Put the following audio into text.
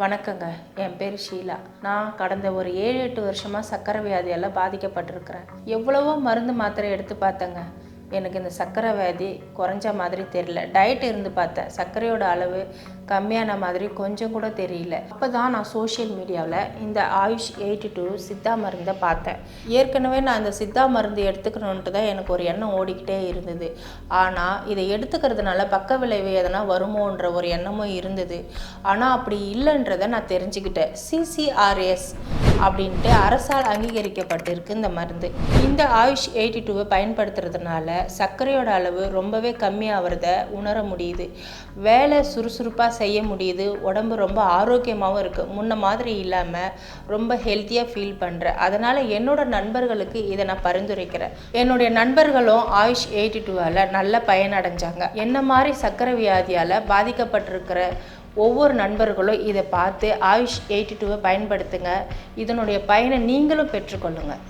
வணக்கங்க. என் பேர் ஷீலா. நான் கடந்த ஒரு ஏழு எட்டு வருஷமாக சர்க்கரை வியாதியால் பாதிக்கப்பட்டிருக்கிறேன். எவ்வளவோ மருந்து மாத்திரை எடுத்து பார்த்தேங்க. எனக்கு இந்த சர்க்கரை வியாதி குறைஞ்ச மாதிரி தெரியல. டயட் இருந்து பார்த்தேன். சர்க்கரையோட அளவு கம்மியான மாதிரி கொஞ்சம் கூட தெரியல. அப்போ தான் நான் சோஷியல் மீடியாவில் இந்த ஆயுஷ் எயிட்டி டூ சித்தா மருந்தை பார்த்தேன். ஏற்கனவே நான் இந்த சித்தா மருந்து எடுத்துக்கணுன்ட்டு தான் எனக்கு ஒரு எண்ணம் ஓடிக்கிட்டே இருந்தது. ஆனால் இதை எடுத்துக்கிறதுனால பக்க விளைவு எதனா வருமோன்ற ஒரு எண்ணமும் இருந்தது. ஆனால் அப்படி இல்லைன்றதை நான் தெரிஞ்சுக்கிட்டேன். சிசிஆர்எஸ் அப்படின்ட்டு அரசால் அங்கீகரிக்கப்பட்டிருக்கு இந்த மருந்து. இந்த ஆயுஷ் எயிட்டி டூவை பயன்படுத்துறதுனால சர்க்கரையோட அளவு ரொம்பவே கம்மியாகிறத உணர முடியுது. வேலை சுறுசுறுப்பாக செய்ய முடியுது. உடம்பு ரொம்ப ஆரோக்கியமாகவும் இருக்குது முன்ன மாதிரி இல்லாமல் ரொம்ப ஹெல்த்தியாக ஃபீல் பண்ணுறேன் அதனால் என்னோட நண்பர்களுக்கு இதை நான் பரிந்துரைக்கிறேன். என்னுடைய நண்பர்களும் ஆயுஷ் எயிட்டி டூவால் நல்ல பயனடைஞ்சாங்க. என்ன மாதிரி சர்க்கரை வியாதியால் பாதிக்கப்பட்டிருக்கிற ஒவ்வொரு நண்பர்களும் இதை பார்த்து ஆயுஷ் எயிட்டி டூவை பயன்படுத்துங்க. இதனுடைய பயனை நீங்களும் பெற்றுக்கொள்ளுங்கள்